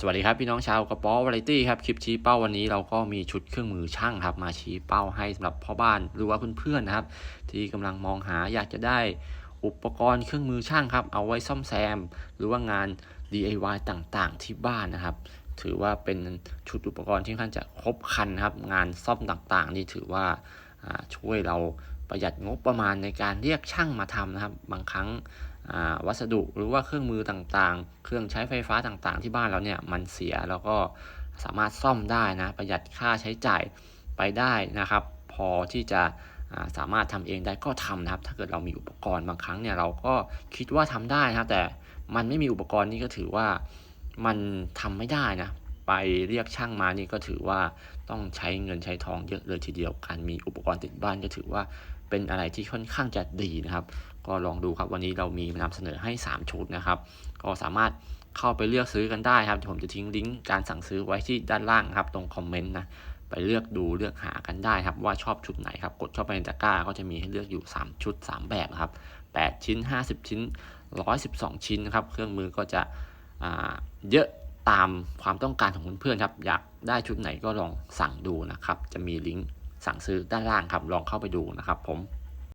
สวัสดีครับพี่น้องชาวกระป๋อวาไรตี้ครับคลิปชี้เป้าวันนี้เราก็มีชุดเครื่องมือช่างครับมาชี้เป้าให้สำหรับพ่อบ้านหรือว่าเพื่อนๆนะครับ ที่กำลังมองหาอยากจะได้อุปกรณ์เครื่องมือช่างครับ เอาไว้ซ่อมแซม หรือว่างาน DIY ต่างๆ ที่บ้านนะครับ ถือว่าเป็นชุดอุปกรณ์ที่ค่อนข้างจะครบคันครับงานซ่อมต่างๆ นี่ถือว่าช่วยเรา ประหยัดงบประมาณในการเรียกช่างมาทำนะครับ บางครั้งวัสดุหรือว่าเครื่องมือต่างๆ เครื่องใช้ไฟฟ้าต่างๆ ที่บ้านเราเนี่ยมันเสียแล้วก็สามารถซ่อมได้นะ ประหยัดค่าใช้จ่ายไปได้นะครับ พอที่จะสามารถทำเองได้ก็ทำนะครับ ถ้าเกิดเรามีอุปกรณ์บางครั้งเนี่ยเราก็คิดว่าทำได้นะครับแต่มันไม่มีอุปกรณ์นี่ก็ถือว่ามันทำไม่ได้นะ ไปเรียกช่างมานี่ก็ถือว่าต้องใช้เงินใช้ทองเยอะเลยทีเดียวการมีอุปกรณ์ติดบ้านก็ถือว่าเป็นอะไรที่ค่อนข้างจะดีนะครับ ก็ลองดูครับวันนี้เรามีนำเสนอให้ 3 ชุดนะครับ ก็สามารถเข้าไปเลือกซื้อกันได้ครับผมจะทิ้งลิงก์การสั่งซื้อไว้ที่ด้านล่างครับ ตรงคอมเมนต์นะไปเลือกดูเลือกหากันได้ครับ ว่าชอบชุดไหนครับ กดเข้าไปในตะกร้าก็จะมีให้เลือกอยู่ 3 ชุด 3 แบบครับ 8 ชิ้น 50 ชิ้น 112 ชิ้นนะครับ เครื่องมือก็จะเยอะ ตามความต้องการของเพื่อนๆครับ อยากได้ชุดไหนก็ลองสั่งดูนะครับ จะมีลิงก์สั่งซื้อด้านล่างครับ ลองเข้าไปดูนะครับผม